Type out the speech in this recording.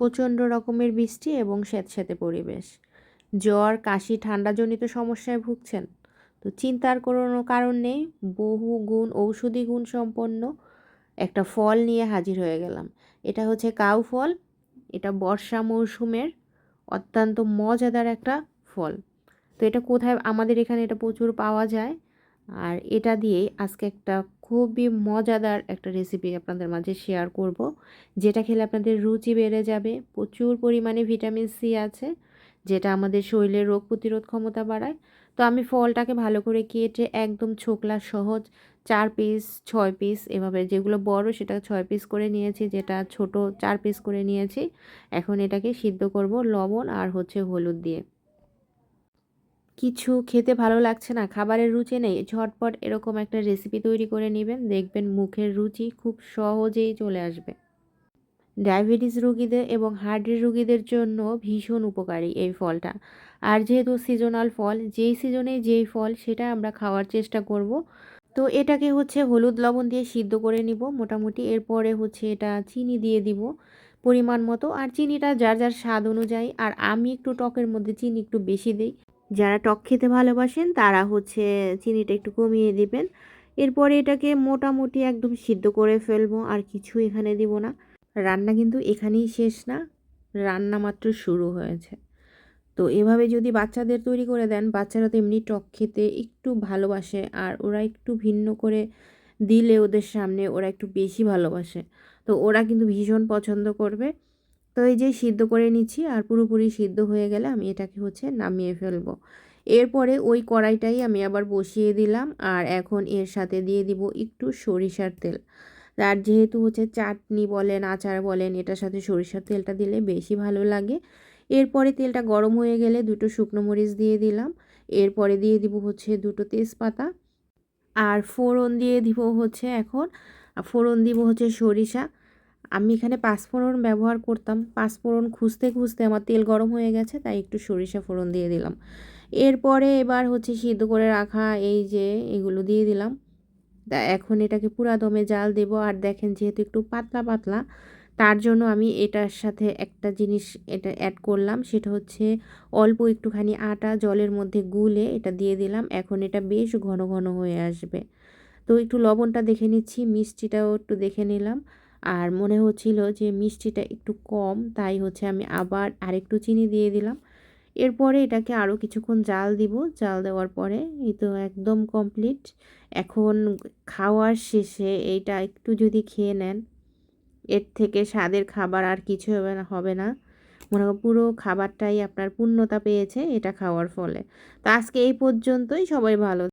প্রচণ্ড রকমের বৃষ্টি এবং স্যাঁতস্যাঁতে পরিবেশ। জ্বর, কাশি, ঠান্ডাজনিত সমস্যায় ভুগছেন। তো চিন্তার কোনো কারণ নেই, বহু গুণ ঔষধি গুণ সম্পন্ন একটা ফল নিয়ে হাজির হয়ে গেলাম। এটা হচ্ছে কাউ ফল, এটা বর্ষা মৌসুমের অত্যন্ত মজাদার একটা ফল। তো এটা কোথায়, আমাদের এখানে এটা প্রচুর পাওয়া যায়। আর এটা দিয়ে আজকে একটা খুবই মজাদার একটা রেসিপি আপনাদের মাঝে শেয়ার করব, যেটা খেলে আপনাদের রুচি বেড়ে যাবে, প্রচুর পরিমাণে ভিটামিন সি আছে, যেটা আমাদের শরীরের রোগ প্রতিরোধ ক্ষমতা বাড়ায়। তো আমি ফলটাকে ভালো করে কেটে একদম ছোকলা সহজ চার পিস ছয় পিস এভাবে যেগুলো বড় সেটা ছয় পিস করে নিয়েছি, যেটা ছোট চার পিস করে নিয়েছি। এখন এটাকে সিদ্ধ করব লবণ আর হচ্ছে হলুদ দিয়ে। কিছু খেতে ভালো লাগছে না, খাবারের রুচি নেই, ঝটপট এরকম একটা রেসিপি তৈরি করে নেবেন, দেখবেন মুখের রুচি খুব সহজেই চলে আসবে। ডায়াবেটিস রুগীদের এবং হার্টের রুগীদের জন্য ভীষণ উপকারী এই ফলটা। আর যেহেতু সিজনাল ফল, যেই সিজনে যেই ফল, সেটা আমরা খাওয়ার চেষ্টা করব। তো এটাকে হচ্ছে হলুদ লবণ দিয়ে সিদ্ধ করে নিব, মোটামুটি এরপরে হচ্ছে এটা চিনি দিয়ে দিব পরিমাণ মতো। আর চিনিটা যার যার স্বাদ অনুযায়ী, আর আমি একটু টকের মধ্যে চিনি একটু বেশি দিই। যারা টক খেতে ভালোবাসেন, তারা হচ্ছে চিনিটা একটু কমিয়ে দিবেন। এরপরে এটাকে মোটামুটি একদম সিদ্ধ করে ফেলব, আর কিছু এখানে দিব না। রান্না কিন্তু এখানেই শেষ না, রান্না মাত্র শুরু হয়েছে। তো এভাবে যদি বাচ্চাদের তৈরি করে দেন, বাচ্চারা তো এমনি টক খেতে একটু ভালোবাসে, আর ওরা একটু ভিন্ন করে দিলে ওদের সামনে ওরা একটু বেশি ভালোবাসে। তো ওরা কিন্তু ভীষণ পছন্দ করবে। তো এই যে সিদ্ধ করে নিচ্ছি আর পুরোপুরি সিদ্ধ হয়ে গেলে আমি এটাকে হচ্ছে নামিয়ে ফেলব। এরপরে ওই কড়াইটাই আমি আবার বসিয়ে দিলাম আর এখন এর সাথে দিয়ে দিব একটু সরিষার তেল। আর যেহেতু হচ্ছে চাটনি বলেন, আচার বলেন, এটার সাথে সরিষার তেলটা দিলে বেশি ভালো লাগে। এরপরে তেলটা গরম হয়ে গেলে দুটো শুকনো মরিচ দিয়ে দিলাম। এরপরে দিয়ে দিব হচ্ছে দুটো তেজপাতা। আর ফোড়ন দিয়ে দিব হচ্ছে এখন, ফোড়ন দিব হচ্ছে সরিষা। আমি এখানে পাঁচফোড়ন ব্যবহার করতাম। পাঁচফোড়ন খুঁজতে খুঁজতে আমার তেল গরম হয়ে গেছে, তাই একটু সরিষা ফোড়ন দিয়ে দিলাম। এরপরে এবার হচ্ছে সিদ্ধ করে রাখা এই যে এগুলো দিয়ে দিলাম। তা এখন এটাকে পুরা দমে জাল দেব। আর দেখেন যেহেতু একটু পাতলা পাতলা, তার জন্য আমি এটার সাথে একটা জিনিস এটা অ্যাড করলাম। সেটা হচ্ছে অল্প একটুখানি আটা, জলের মধ্যে গুলে এটা দিয়ে দিলাম। এখন এটা বেশ ঘন ঘন হয়ে আসবে। তো একটু লবণটা দেখে নিচ্ছি, মিষ্টিটাও একটু দেখে নিলাম। আর মনে হচ্ছিল যে মিষ্টিটা একটু কম, তাই হচ্ছে আমি আবার আরেকটু চিনি দিয়ে দিলাম। এরপরে এটাকে আরও কিছুক্ষণ জাল দিব। জাল দেওয়ার পরে এই তো একদম কমপ্লিট এখন খাওয়ার শেষে এইটা একটু যদি খেয়ে নেন, এর থেকে স্বাদের খাবার আর কিছু হবে না হবে না। মনে হয় পুরো খাবারটাই আপনার পূর্ণতা পেয়েছে এটা খাওয়ার ফলে। তো আজকে এই পর্যন্তই। সবাই ভালো